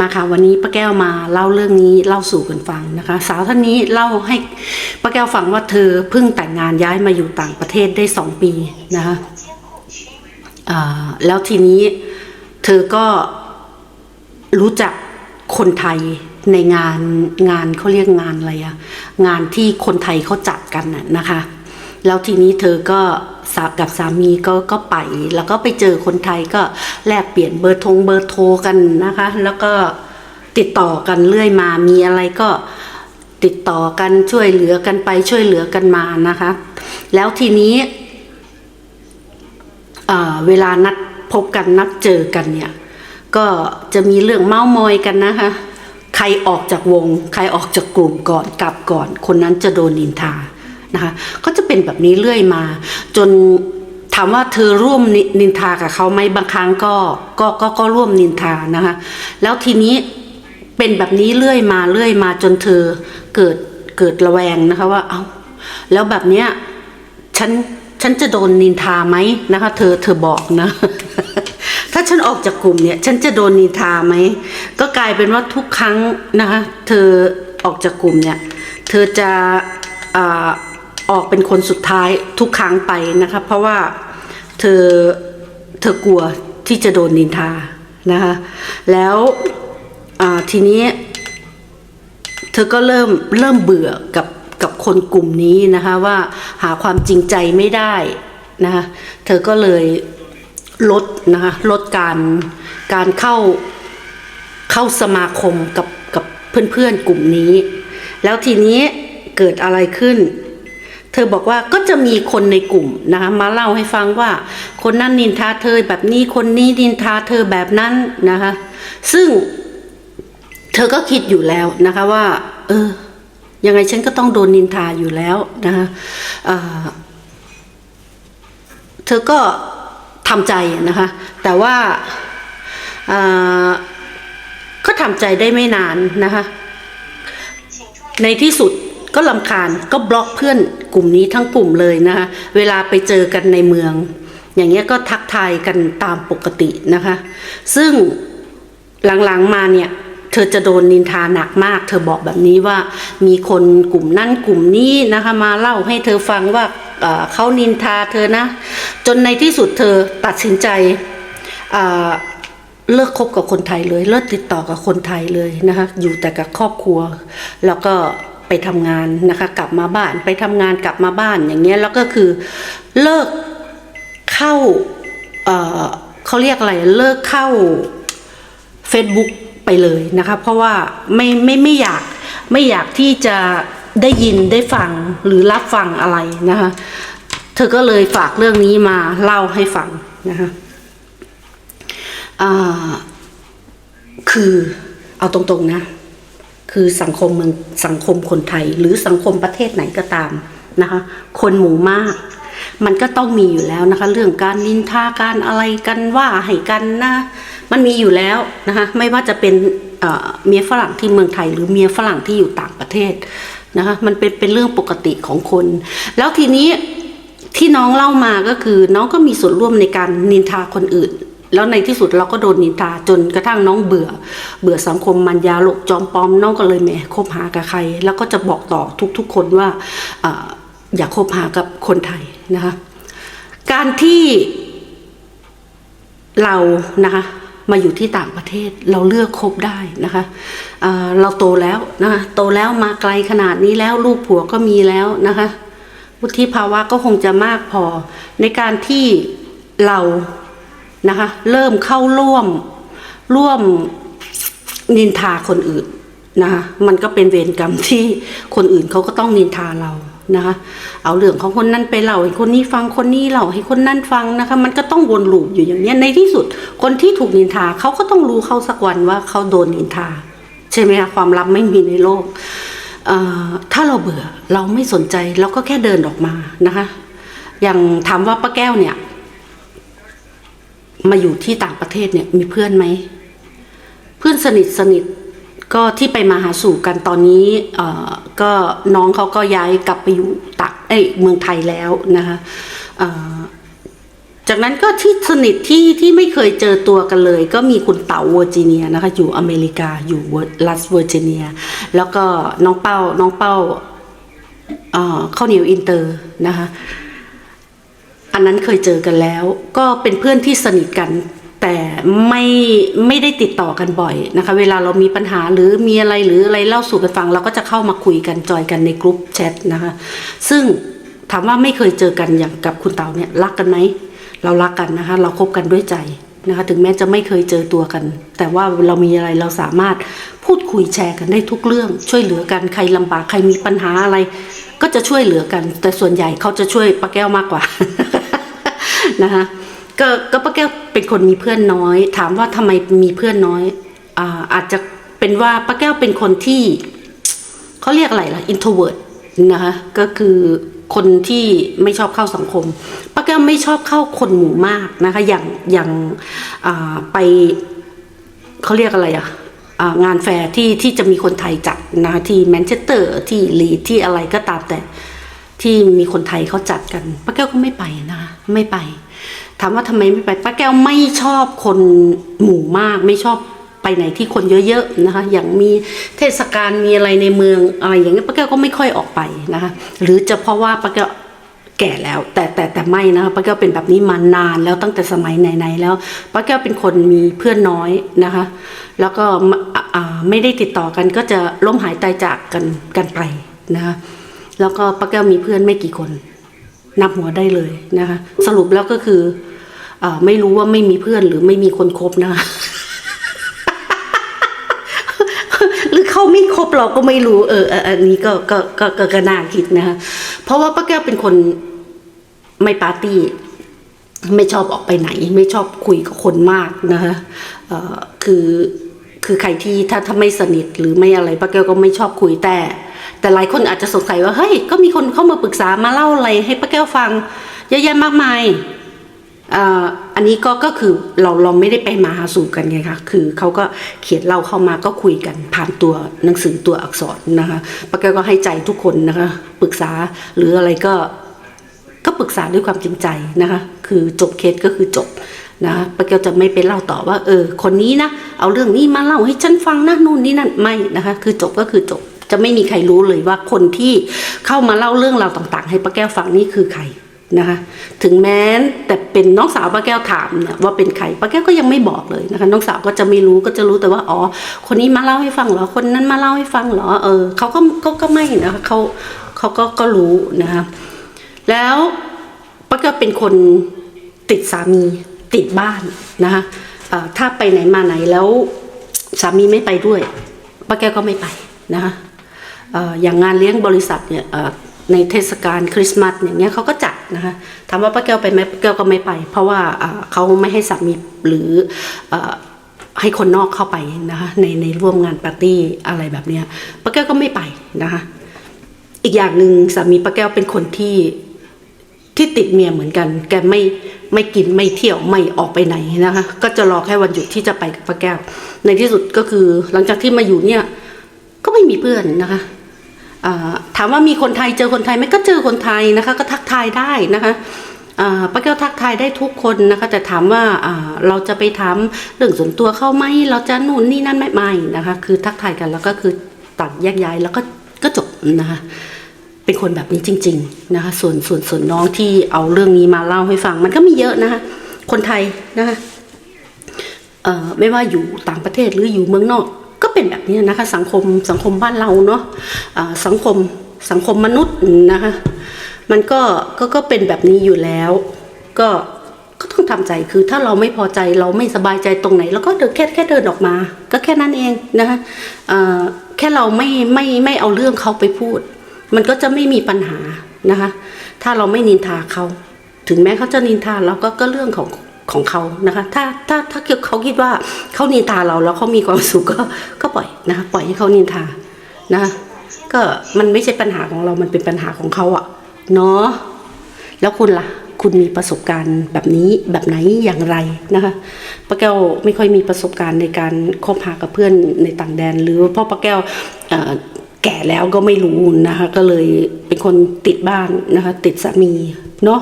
มาค่ะวันนี้ป้าแก้วมาเล่าเรื่องนี้เล่าสู่กันฟังนะคะ สาวท่านนี้เล่าให้ป้าแก้วฟังว่าเธอเพิ่งแต่งงานย้ายมาอยู่ต่างประเทศได้สองปีนะคะแล้วทีนี้เธอก็รู้จักคนไทยในงานงานเขาเรียกงานอะไรอะงานที่คนไทยเขาจัดกันน่ะนะคะ แล้วทีนี้เธอก็กับสามีก็ก็ไป แล้วก็ไปเจอคนไทยก็แลกเปลี่ยนเบอร์ทงเบอร์โทรกันนะคะ แล้วก็ติดต่อกันเรื่อยมามีอะไรก็ติดต่อกันช่วยเหลือกันไปช่วยเหลือกันมานะคะ แล้วทีนี้เอ่อเวลานัดพบกันนัดเจอกันเนี่ย ก็จะมีเรื่องเม้ามอยกันนะคะ ใครออกจากวง ใครออกจากกลุ่มก่อนกลับก่อน คนนั้นจะโดนนินทา นะคะก็จะเป็นแบบนี้เรื่อยมา จนถามว่าเธอร่วมนินินทากับเขาไหมบางครั้งก็ก็ก็ก็ร่วมนินทานะคะแล้วทีนี้เป็นแบบนี้เรื่อยมาเรื่อยมาจนเธอเกิดเกิดระแวงนะคะว่าเอา้าแล้วแบบเนี้ยฉันฉันจะโดนนินทาไหมนะคะ เธอเธอบอกนะ ถ้าฉันออกจากกลุ่มเนี่ย ฉันจะโดนนินทาไหมก็กลายเป็นว่าทุกครั้งนะคะ เธอออกจากกลุ่มเนี่ย เธอจะอา ออกเป็นคนสุดท้ายทุกครั้งไปนะคะเพราะว่าเธอเธอกลัวที่จะโดนนินทานะคะแล้วทีนี้เธอก็เริ่มเริ่มเบื่อกับกับคนกลุ่มนี้นะคะว่าหาความจริงใจไม่ได้นะคะเธอก็เลยลดนะคะลดการการเข้าเข้าสมาคมกับกับเพื่อนๆกลุ่มนี้ แล้วทีนี้เกิดอะไรขึ้น เธอบอกว่าก็จะมีคนในกลุ่มนะคะมาเล่าให้ฟังว่า คนนั้นนินทาเธอแบบนี้คนนี้นินทาเธอแบบนั้นนะคะ ซึ่งเธอก็คิดอยู่แล้วนะคะว่า เออ ยังไงฉันก็ต้องโดนนินทาอยู่แล้วนะคะอ่าเธอก็ทำใจนะคะ แต่ว่าอ่าก็ทำใจได้ไม่นานนะคะ ในที่สุด ก็ลำคาญก็บล็อกเพื่อนกลุ่มนี้ทั้งกลุ่มเลยนะคะเวลาไปเจอกันในเมือง อย่างเงี้ยก็ทักทายกันตามปกตินะคะ ซึ่งหลังๆมาเนี่ยเธอจะโดนนินทาหนักมาก เธอบอกแบบนี้ว่ามีคนกลุ่มนั่นกลุ่มนี้นะคะมาเล่าให้เธอฟังว่าเขานินทาเธอนะ จนในที่สุดเธอตัดสินใจเลิกคบกับคนไทยเลย เลิกติดต่อกับคนไทยเลยนะคะอยู่แต่กับครอบครัว แล้วก็ ไปทำงานนะคะ กลับมาบ้านไปทำงานกลับมาบ้านอย่างเงี้ยแล้วก็คือเลิกเข้าเอ่อเขาเรียกอะไรเลิกเข้า Facebook ไปเลยนะคะ เพราะว่าไม่ไม่ไม่อยากไม่อยากที่จะได้ยินได้ฟังหรือรับฟังอะไรนะคะ เธอก็เลยฝากเรื่องนี้มาเล่าให้ฟังนะคะคือเอาตรงๆนะ คือสังคมเมืองสังคมคนไทย หรือสังคมประเทศไหนก็ตามนะคะ คนหมู่มาก มันก็ต้องมีอยู่แล้วนะคะ เรื่องการนินทาการอะไรกันว่าให้กันนะมันมีอยู่แล้วนะคะไม่ว่าจะเป็นเอ่อเมียฝรั่งที่เมืองไทย หรือเมียฝรั่งที่อยู่ต่างประเทศนะคะมันเป็นเป็นเรื่องปกติของคน แล้วทีนี้ที่น้องเล่ามาก็คือน้องก็มีส่วนร่วมในการนินทาคนอื่น แล้วในที่สุดเราก็โดนนินทาจนกระทั่งน้องเบื่อ เบื่อสังคมมันยาโลกจอมปลอมน้องก็เลยแหมคบหากับใคร แล้วก็จะบอกต่อทุกๆคนว่าออย่าคบหากับคนไทยนะคะการที่เรานะคะมาอยู่ที่ต่างประเทศเราเลือกคบได้นะคะเราโตแล้วนะคะโตแล้วมาไกลขนาดนี้แล้วลูกผัวก็มีแล้วนะคะวุฒิภาวะก็คงจะมากพอในการที่เรา นะคะ เริ่มเข้าร่วมร่วมนินทาคนอื่นนะคะมันก็เป็นเวรกรรมที่คนอื่นเขาก็ต้องนินทาเรานะคะ เอาเรื่องของคนนั้นไปเล่าให้คนนี้ฟังคนนี้เล่าให้คนนั้นฟังนะคะ มันก็ต้องวนลูปอยู่อย่างนี้ในที่สุด คนที่ถูกนินทาเขาก็ต้องรู้เขาสักวันว่าเขาโดนนินทา ใช่ไหมคะความลับไม่มีในโลกถ้าเราเบื่อเราไม่สนใจเราก็แค่เดินออกมานะคะ อย่างถามว่าป้าแก้วเนี่ย มาอยู่ที่ต่างประเทศเนี่ยมีเพื่อนไหม เพื่อนสนิทสนิทก็ที่ไปมาหาสู่กันตอนนี้เอ่อก็น้องเขาก็ย้ายกลับไปอยู่ตักเอ้ยเมืองไทยแล้วนะคะเอ่อจากนั้นก็ที่สนิทที่ที่ไม่เคยเจอตัวกันเลย ก็มีคุณเต๋าเวอร์จิเนียนะคะอยู่อเมริกาอยู่รัสเวอร์จิเนีย แล้วก็น้องเป้าน้องเป้าเอ่อข้าวเหนียวอินเตอร์นะคะ อันนั้นเคยเจอกันแล้ว ก็เป็นเพื่อนที่สนิทกัน แต่ไม่ไม่ได้ติดต่อกันบ่อยนะคะ เวลาเรามีปัญหาหรือมีอะไรหรืออะไรเล่าสู่กันฟัง เราก็จะเข้ามาคุยกันจอยกันในกลุ่มแชทนะคะ ซึ่งถามว่าไม่เคยเจอกันอย่างกับคุณเต๋าเนี่ยรักกันไหมเรารักกันนะคะ เราคบกันด้วยใจนะคะ ถึงแม้จะไม่เคยเจอตัวกัน แต่ว่าเรามีอะไรเราสามารถพูดคุยแชร์กันได้ทุกเรื่อง ช่วยเหลือกันใครลำบากใครมีปัญหาอะไร ก็จะช่วยเหลือกัน แต่ส่วนใหญ่เขาจะช่วยป้าแก้วมากกว่า นะคะก็ก็ป้าแก้วเป็นคนมีเพื่อนน้อย ถามว่าทำไมมีเพื่อนน้อยอ่าอาจจะเป็นว่าป้าแก้วเป็นคนที่เขาเรียกอะไรล่ะ introvert นะคะก็คือคนที่ไม่ชอบเข้าสังคมป้าแก้วไม่ชอบเข้าคนหมู่มากนะคะอย่างอย่างอ่าไปเขาเรียกอะไรอะอ่างานแฟร์ที่ที่จะมีคนไทยจัดนะคะที่แมนเชสเตอร์ที่ลีดที่อะไรก็ตามแต่ที่มีคนไทยเขาจัดกันป้าแก้วก็ไม่ไปนะคะไม่ไป ถามว่าทำไมไม่ไปป้าแก้วไม่ชอบคนหมู่มาก ไม่ชอบไปไหนที่คนเยอะๆนะคะ อย่างมีเทศกาลมีอะไรในเมืองอะไรอย่างเงี้ยป้าแก้วก็ไม่ค่อยออกไปนะคะ หรือจะเพราะว่าป้าแก้วแก่แล้ว แต่แต่แต่ไม่นะคะป้าแก้วเป็นแบบนี้มานานแล้วตั้งแต่สมัยไหนๆแล้วป้าแก้วเป็นคนมีเพื่อนน้อยนะคะ แล้วก็ไม่ได้ติดต่อกันก็จะล้มหายตายจากกันกันไปนะคะแล้วก็ป้าแก้วมีเพื่อนไม่กี่คน นับหัวได้เลยนะคะ สรุปแล้วก็คือ ไม่รู้ว่าไม่มีเพื่อนหรือไม่มีคนคบนะคะหรือเขาไม่คบเราก็ไม่รู้ เออเอออันนี้ก็ก็ก็ก็กน่าคิดนะคะเพราะว่าป้าแก้วเป็นคนไม่ปาร์ตี้ ไม่ชอบออกไปไหน ไม่ชอบคุยกับคนมากนะคะคือคือใครที่ถ้าถ้าไม่สนิทหรือไม่อะไรป้าแก้วก็ไม่ชอบคุยแต่ แต่หลายคนอาจจะสงสัยว่าเฮ้ยก็มีคนเข้ามาปรึกษามาเล่าอะไรให้ป้าแก้วฟังเยอะแยะมากมาย อันนี้ก็ก็คือเราเราไม่ได้ไปมาหาสู่กันไงคะคือเขาก็เขียนเล่าเข้ามาก็คุยกันผ่านตัวหนังสือตัวอักษรนะคะป้าแก้วก็ให้ใจทุกคนนะคะปรึกษาหรืออะไรก็ก็ปรึกษาด้วยความจริงใจนะคะคือจบเคสก็คือจบนะคะป้าแก้วจะไม่ไปเล่าต่อว่าเออคนนี้นะเอาเรื่องนี้มาเล่าให้ฉันฟังนะนู่นนี่นั่นไม่นะคะคือจบก็คือจบจะไม่มีใครรู้เลยว่าคนที่เข้ามาเล่าเรื่องราวต่าง ๆ ให้ป้าแก้วฟังนี่คือใคร นะคะถึงแม้แต่เป็นน้องสาวป้าแก้วถามเนี่ยว่าเป็นใครป้าแก้วก็ยังไม่บอกเลยนะคะน้องสาวก็จะไม่รู้ก็จะรู้แต่ว่าอ๋อคนนี้มาเล่าให้ฟังเหรอคนนั้นมาเล่าให้ฟังเหรอเออเขาก็ก็ก็ไม่นะคะเขาเขาก็ก็รู้นะคะแล้วป้าแก็เป็นคนติดสามีติดบ้านนะคะถ้าไปไหนมาไหนแล้วสามีไม่ไปด้วยป้าแก้วก็ไม่ไปนะคะออย่างงานเลี้ยงบริษัทเนี่ยในเทศกาลคริสต์มาสอย่างเงี้ยเขาก็จัด นะคะถามว่าป้าแก้วไปไหมป้าแก้วก็ไม่ไป เพราะว่าเขาไม่ให้สามีหรือให้คนนอกเข้าไปนะคะในในร่วมงานปาร์ตี้อะไรแบบเนี้ยป้าแก้วก็ไม่ไปนะคะอีกอย่างหนึ่งสามีป้าแก้วเป็นคนที่ที่ติดเมียเหมือนกัน แกไม่ไม่กินไม่เที่ยวไม่ออกไปไหนนะคะ ก็จะรอแค่วันหยุดที่จะไปกับป้าแก้ว ในที่สุดก็คือหลังจากที่มาอยู่เนี่ย ก็ไม่มีเพื่อนนะคะ ถามว่ามีคนไทยเจอคนไทยไหมก็เจอคนไทยนะคะ ก็ทักทายได้นะคะป้าแก้วทักทายได้ทุกคนนะคะ แต่ถามว่าเราจะไปถามเรื่องส่วนตัวเข้าไหมเราจะนู่นนี่นั่นไม่ไม่นะคะ คือทักทายกันแล้วก็คือต่างแยกย้ายแล้วก็ก็จบนะคะเป็นคนแบบนี้จริง ๆนะคะ ส่วนส่วนส่วนน้องที่เอาเรื่องนี้มาเล่าให้ฟัง มันก็มีเยอะนะคะ คนไทยนะคะไม่ว่าอยู่ต่างประเทศหรืออยู่เมืองนอก ก็เป็นแบบนี้นะคะ สังคมสังคมบ้านเราเนาะอ่าสังคมสังคมมนุษย์นะคะ มันก็ก็ก็เป็นแบบนี้อยู่แล้ว ก็ก็ต้องทำใจคือถ้าเราไม่พอใจเราไม่สบายใจตรงไหนเราก็เดินแค่แค่เดินออกมา ก็แค่นั้นเองนะคะแค่เราไม่ไม่ไม่เอาเรื่องเขาไปพูด มันก็จะไม่มีปัญหานะคะ ถ้าเราไม่นินทาเขา ถึงแม้เขาจะนินทาเราก็ก็เรื่องของ ของเขานะคะ ถ้าถ้าถ้าเขาคิดว่าเขานินทาเราแล้วเขามีความสุขก็ก็ปล่อยนะคะปล่อยให้เขานินทานะก็มันไม่ใช่ปัญหาของเรา มันเป็นปัญหาของเขาอะเนาะแล้วคุณล่ะ คุณมีประสบการณ์แบบนี้แบบไหนอย่างไรนะคะป้าแก้วไม่ค่อยมีประสบการณ์ในการคบหากับเพื่อนในต่างแดน หรือพ่อป้าแก้วแก่แล้วก็ไม่รู้นะคะ ก็เลยเป็นคนติดบ้านนะคะ ติดสามีเนาะ